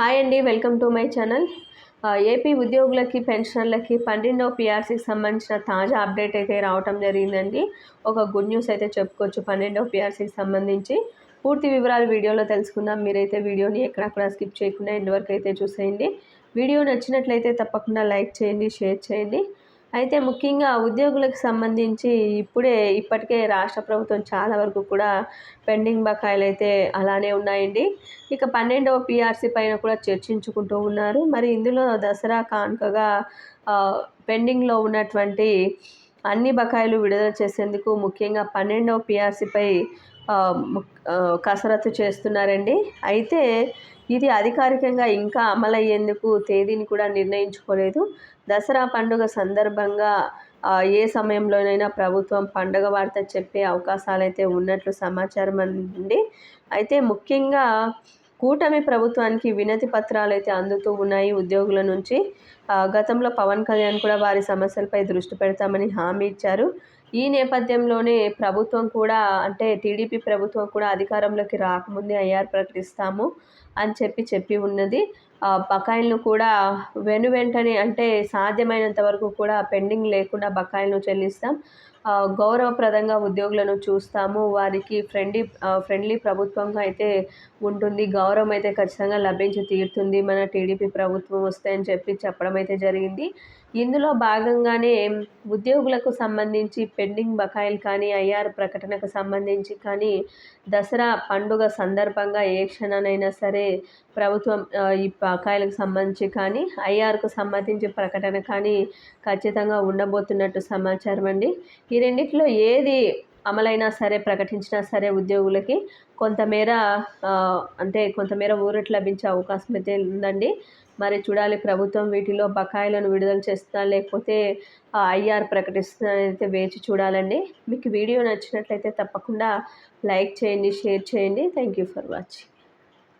Hi అండి welcome to my channel. AP ఉద్యోగులకి పెన్షనర్లకి పన్నెండవ పిఆర్సీకి సంబంధించిన తాజా అప్డేట్ అయితే రావటం జరిగిందండి. ఒక గుడ్ న్యూస్ అయితే చెప్పుకోవచ్చు పన్నెండవ పిఆర్సీకి సంబంధించి. పూర్తి వివరాలు వీడియోలో తెలుసుకుందాం. మీరైతే వీడియోని ఎక్కడక్కడ స్కిప్ చేయకుండా ఎండ్ వరకు అయితే చూసేయండి. వీడియో నచ్చినట్లయితే తప్పకుండా లైక్ చేయండి షేర్ చేయండి. అయితే ముఖ్యంగా ఉద్యోగులకు సంబంధించి ఇప్పుడే ఇప్పటికే రాష్ట్ర ప్రభుత్వం చాలా వరకు కూడా పెండింగ్ బకాయిలు అయితే అలానే ఉన్నాయండి. ఇక పన్నెండవ పిఆర్సీ పైన కూడా చర్చించుకుంటూ ఉన్నారు. మరి ఇందులో దసరా కానుకగా పెండింగ్లో ఉన్నటువంటి అన్ని బకాయిలు విడుదల చేసేందుకు ముఖ్యంగా పన్నెండవ పిఆర్సీపై కసరత్తు చేస్తున్నారండి. అయితే ఇది అధికారికంగా ఇంకా అమలయ్యేందుకు తేదీని కూడా నిర్ణయించుకోలేదు. దసరా పండుగ సందర్భంగా ఏ సమయంలోనైనా ప్రభుత్వం పండుగ వార్త చెప్పే అవకాశాలు అయితే ఉన్నట్లు సమాచారం అండి అయితే ముఖ్యంగా కూటమి ప్రభుత్వానికి వినతి పత్రాలు అయితే అందుతూ ఉన్నాయి ఉద్యోగుల నుంచి. గతంలో పవన్ కళ్యాణ్ కూడా వారి సమస్యలపై దృష్టి పెడతామని హామీ ఇచ్చారు. ఈ నేపథ్యంలోనే ప్రభుత్వం కూడా అంటే టీడీపీ ప్రభుత్వం కూడా అధికారంలోకి రాకముందే ఐఆర్ ప్రకటిస్తాము అని చెప్పి చెప్పి ఉన్నది. బకాయిలను కూడా వెను వెంటనే అంటే సాధ్యమైనంత వరకు కూడా పెండింగ్ లేకుండా బకాయిలను చెల్లిస్తాం. గౌరవప్రదంగా ఉద్యోగులను చూస్తాము. వారికి ఫ్రెండ్లీ ఫ్రెండ్లీ ప్రభుత్వంగా అయితే ఉంటుంది. గౌరవం అయితే ఖచ్చితంగా లభించి తీరుతుంది. మన టీడీపీ ప్రభుత్వం వస్తే అని చెప్పి చెప్పడం అయితే జరిగింది. ఇందులో భాగంగానే ఉద్యోగులకు సంబంధించి పెండింగ్ బకాయిలు కానీ ఐఆర్ ప్రకటనకు సంబంధించి కానీ దసరా పండుగ సందర్భంగా ఏ క్షణానైనా సరే ప్రభుత్వం ఈ బకాయిలకు సంబంధించి కానీ ఐఆర్కు సంబంధించి ప్రకటన కానీ ఖచ్చితంగా ఉండబోతున్నట్టు సమాచారం అండి. ఈ రెండిట్లో ఏది అమలైనా సరే ప్రకటించినా సరే ఉద్యోగులకి కొంతమేర అంటే కొంతమేర ఊరట్ లభించే అవకాశం అయితే ఉందండి. మరి చూడాలి ప్రభుత్వం వీటిలో బకాయిలను విడుదల చేస్తుందా లేకపోతే ఐఆర్ ప్రకటిస్తుందా అయితే వేచి చూడాలండి. మీకు వీడియో నచ్చినట్లయితే తప్పకుండా లైక్ చేయండి షేర్ చేయండి. Thank you for watching.